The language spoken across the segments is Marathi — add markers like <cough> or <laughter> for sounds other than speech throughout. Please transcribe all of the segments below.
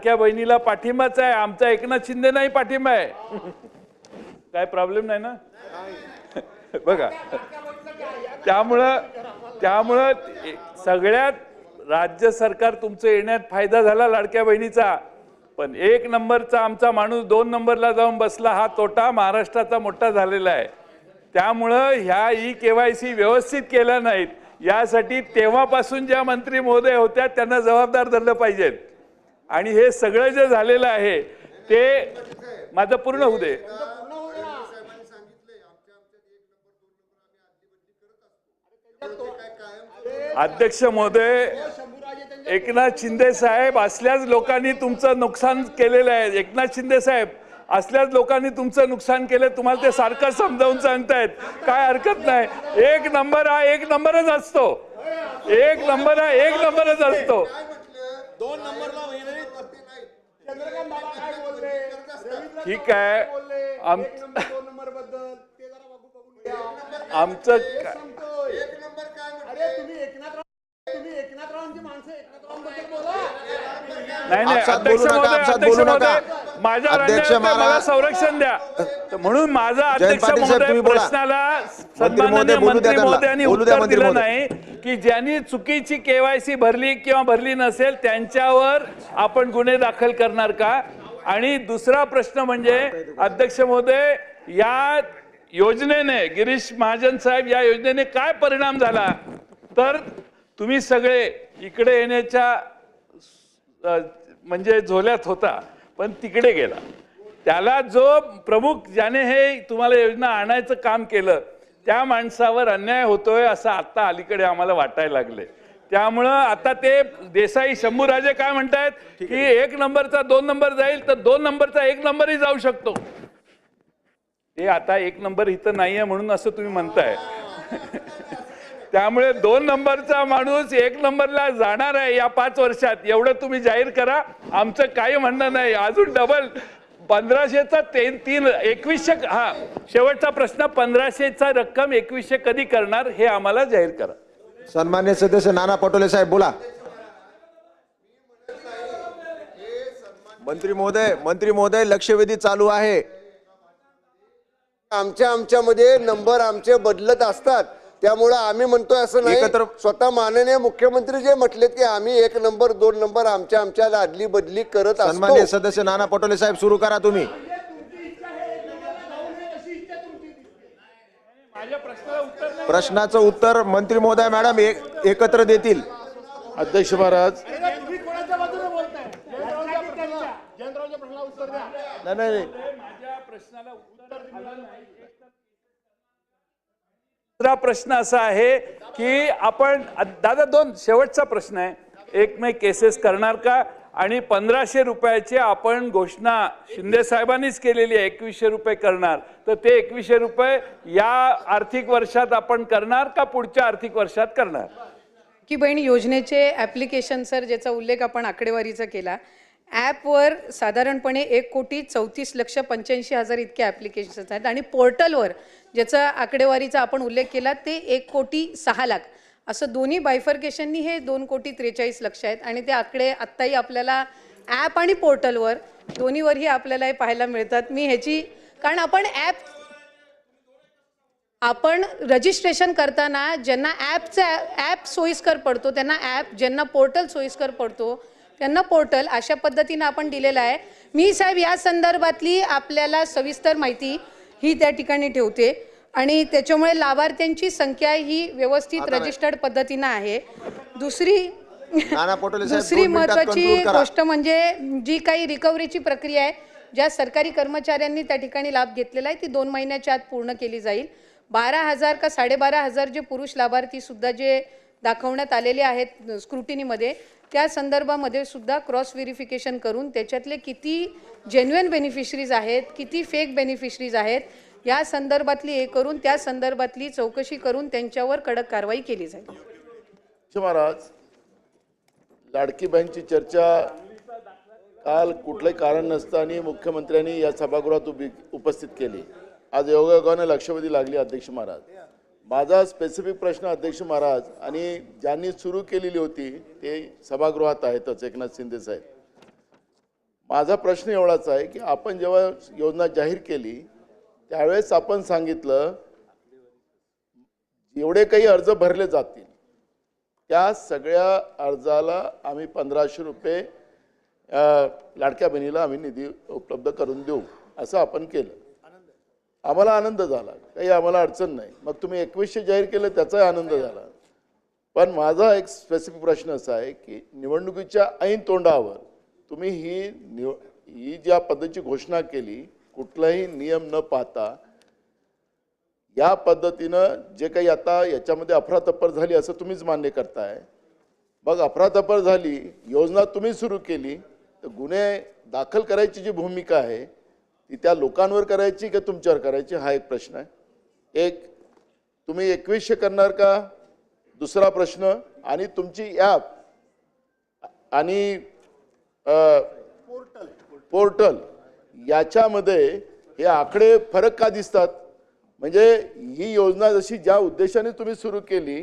लाडक्या बहिणीला पाठिंबाच आहे? आमचा एकनाथ शिंदे नाही पाठिंबा आहे. काय प्रॉब्लेम नाही ना? <laughs> बघा. त्यामुळं त्यामुळं सगळ्यात राज्य सरकार तुमचं येण्यात फायदा झाला लाडक्या बहिणीचा. पण एक नंबरचा आमचा माणूस दोन नंबरला जाऊन बसला हा तोटा महाराष्ट्राचा मोठा झालेला आहे. त्यामुळं ह्या ई के वाय सी व्यवस्थित केल्या नाहीत. यासाठी तेव्हापासून ज्या मंत्री महोदय होत्या त्यांना जबाबदार धरलं पाहिजेत. आणि हे सगळं जे झालेलं आहे ते माझं पूर्ण होऊ दे. अध्यक्ष महोदय एकनाथ शिंदे साहेब असल्याच लोकांनी तुमचं नुकसान केलेलं आहे. एकनाथ शिंदे साहेब असल्याच लोकांनी तुमचं नुकसान केलं तुम्हाला ते सारखं समजावून सांगतायत. काय हरकत नाही. एक नंबर हा एक नंबरच असतो. एक नंबर हा एक नंबरच असतो. दोन नंबरला ठीक आहे. आम- एक नंबर दोन नंबरबद्दल ते जरा बघू बघून घ्या आमचं तेच का- सांगतोय. अरे तुम्ही एकनाथराव तुम्ही एकनाथरावांची माणसं एकनाथरावांबद्दल बोला. नाही नाही अध्यक्ष बोलू नका, महोदय माझ्या अध्यक्ष मला संरक्षण द्या म्हणून माझा अध्यक्ष महोदय. प्रश्नाला सन्माननीय मंत्री. महोदयांनी उत्तर दिलं. नाही की ज्यांनी चुकीची केवायसी भरली किंवा भरली नसेल त्यांच्यावर आपण गुन्हे दाखल करणार का आणि दुसरा प्रश्न म्हणजे अध्यक्ष महोदय या योजनेने गिरीश महाजन साहेब या योजनेने काय परिणाम झाला तर तुम्ही सगळे इकडे येण्याच्या म्हणजे झोल्यात होता पण तिकडे गेला त्याला जो प्रमुख ज्याने हे तुम्हाला योजना आणायचं काम केलं त्या माणसावर अन्याय होतोय असं आता अलीकडे आम्हाला वाटायला लागले त्यामुळं आता ते देसाई शंभूराजे काय म्हणतायत की एक नंबरचा दोन नंबर जाईल तर दोन नंबरचा एक नंबरही जाऊ शकतो ते आता एक नंबर इथं नाहीये म्हणून असं तुम्ही म्हणताय त्यामुळे दोन नंबरचा माणूस एक नंबरला जाणार आहे या पाच वर्षात. एवढं तुम्ही जाहीर करा. आमचं काही म्हणणं नाही. अजून डबल पंधराशेचा ते तीन एकवीसशे हा शेवटचा प्रश्न पंधराशेचा रक्कम एकवीसशे कधी करणार हे आम्हाला जाहीर करा. सन्मान्य सदस्य नाना पटोले साहेब बोला. मंत्री महोदय मंत्री महोदय लक्षवेधी चालू आहे. आमच्या आमच्यामध्ये नंबर आमचे बदलत असतात. त्यामुळं आम्ही म्हणतोय असं नाही. एकत्र- स्वतः माननीय मुख्यमंत्री जे म्हटलेत की आम्ही एक नंबर दोन नंबर आमच्या आमच्या आदली बदली करत सन्मान्य असतो सदस्य नाना पटोले साहेब सुरू करा तुम्ही. प्रश्नाचं उत्तर मंत्री महोदय मॅडम एक- एकत्र देतील. अध्यक्ष महाराज. अरे तुम्ही कोणाच्या बाजूने बोलताय. जयंतरावच्या प्रश्नाला जयंतरावच्या प्रश्नाला उत्तर द्या. नाही, नाही नाही. दुसरा प्रश्न असा आहे की आपण दादा दोन शेवटचा प्रश्न आहे. एक मे केसेस करणार का? आणि पंधराशे रुपयाची आपण घोषणा शिंदे साहेबांनीच केलेली आहे एकवीसशे रुपये करणार. तर ते एकवीसशे रुपये या आर्थिक वर्षात आपण करणार का पुढच्या आर्थिक वर्षात करणार? की बहीण योजनेचे ॲप्लिकेशन सर ज्याचा उल्लेख आपण आकडेवारीचा केला ॲपवर साधारणपणे एक कोटी चौतीस लक्ष पंच्याऐंशी हजार इतके ॲप्लिकेशन्स आहेत. आणि पोर्टलवर ज्याचा आकडेवारीचा आपण उल्लेख केला ते एक कोटी सहा लाख. असं दोन्ही बायफर्केशननी हे दोन कोटी त्रेचाळीस लक्ष आहेत. आणि ते आकडे आत्ताही आपल्याला ॲप आणि पोर्टलवर दोन्हीवरही आपल्याला हे पाहायला मिळतात. मी ह्याची कारण आपण ॲप आपण रजिस्ट्रेशन करताना ज्यांना ॲपचा ॲप सोयीस्कर पडतो त्यांना ॲप ज्यांना पोर्टल सोयीस्कर पडतो त्यांना पोर्टल अशा पद्धतीनं आपण दिलेलं आहे. मी साहेब या संदर्भातली आपल्याला सविस्तर माहिती ही त्या ठिकाणी ठेवते. आणि त्याच्यामुळे लाभार्थ्यांची संख्या ही व्यवस्थित रजिस्टर्ड पद्धतीनं आहे. दुसरी दुसरी महत्वाची. गोष्ट म्हणजे जी काही रिकव्हरीची प्रक्रिया आहे ज्या सरकारी कर्मचाऱ्यांनी त्या ठिकाणी लाभ घेतलेला आहे ती दोन महिन्याच्या आत पूर्ण केली जाईल. बारा हजार का साडेबारा हजार जे पुरुष लाभार्थी सुद्धा जे दाखवण्यात आलेले आहेत स्क्रुटिनीमध्ये त्या संदर्भामध्ये सुद्धा क्रॉस व्हेरिफिकेशन करून त्याच्यातले किती जेन्युअन बेनिफिशरीज आहेत किती फेक बेनिफिशरीज आहेत या संदर्भातली हे करून त्या संदर्भातली चौकशी करून त्यांच्यावर कडक कारवाई केली जाईल. महाराज लाडकी बहीणची चर्चा काल कुठलंही कारण नसताना मुख्यमंत्र्यांनी या सभागृहात उपस्थित केली. आज योगायोगाने लक्षवेधी लागली अध्यक्ष महाराज. माझा स्पेसिफिक प्रश्न अध्यक्ष महाराज आणि ज्यांनी सुरू केलेली होती ते सभागृहात आहेतच एकनाथ शिंदे साहेब. माझा प्रश्न एवढाच आहे की आपण जेव्हा योजना जाहीर केली त्यावेळेस आपण सांगितलं जेवढे काही अर्ज भरले जातील त्या सगळ्या अर्जाला आम्ही पंधराशे रुपये लाडक्या बहिणीला आम्ही निधी उपलब्ध करून देऊ असं आपण केलं. आम्हाला आनंद झाला. काही आम्हाला अडचण नाही. मग तुम्ही एकवीसशे जाहीर केलं त्याचाही आनंद झाला. पण माझा एक स्पेसिफिक प्रश्न असा आहे की निवडणुकीच्या ऐन तोंडावर तुम्ही ही निव ही ज्या पद्धतीची घोषणा केली कुठलाही नियम न पाहता या पद्धतीनं जे काही आता याच्यामध्ये अफरातफर झाली असं तुम्हीच मान्य करताय. मग अफरातफर झाली योजना तुम्ही सुरू केली तर गुन्हे दाखल करायची जी भूमिका आहे ती त्या लोकांवर करायची का तुमच्यावर करायची हा एक प्रश्न आहे. एक तुम्ही एकवीसशे करणार का? दुसरा प्रश्न आणि तुमची ॲप आणि पोर्टल याच्यामध्ये हे आकडे फरक का दिसतात? म्हणजे ही योजना जशी ज्या उद्देशाने तुम्ही सुरू केली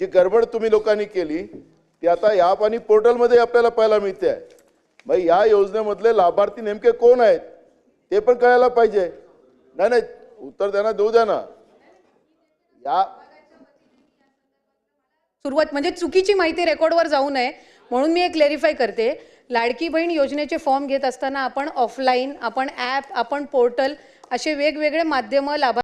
जी गडबड तुम्ही लोकांनी केली ती आता ॲप आणि पोर्टलमध्ये आपल्याला पाहायला मिळते आहे. मग या योजनेमधले लाभार्थी नेमके कोण आहेत? ते पण कळायला पाहिजे. नाही नाही उत्तर द्या देऊ द्या ना. या. सुरुवात म्हणजे चुकीची माहिती रेकॉर्डवर जाऊ नये म्हणून मी एक क्लेरिफाय करते. लाडकी बहीण योजनेचे फॉर्म घेत असताना आपण ऑफलाईन आपण ॲप आपण पोर्टल असे वेगवेगळे माध्यमं लाभा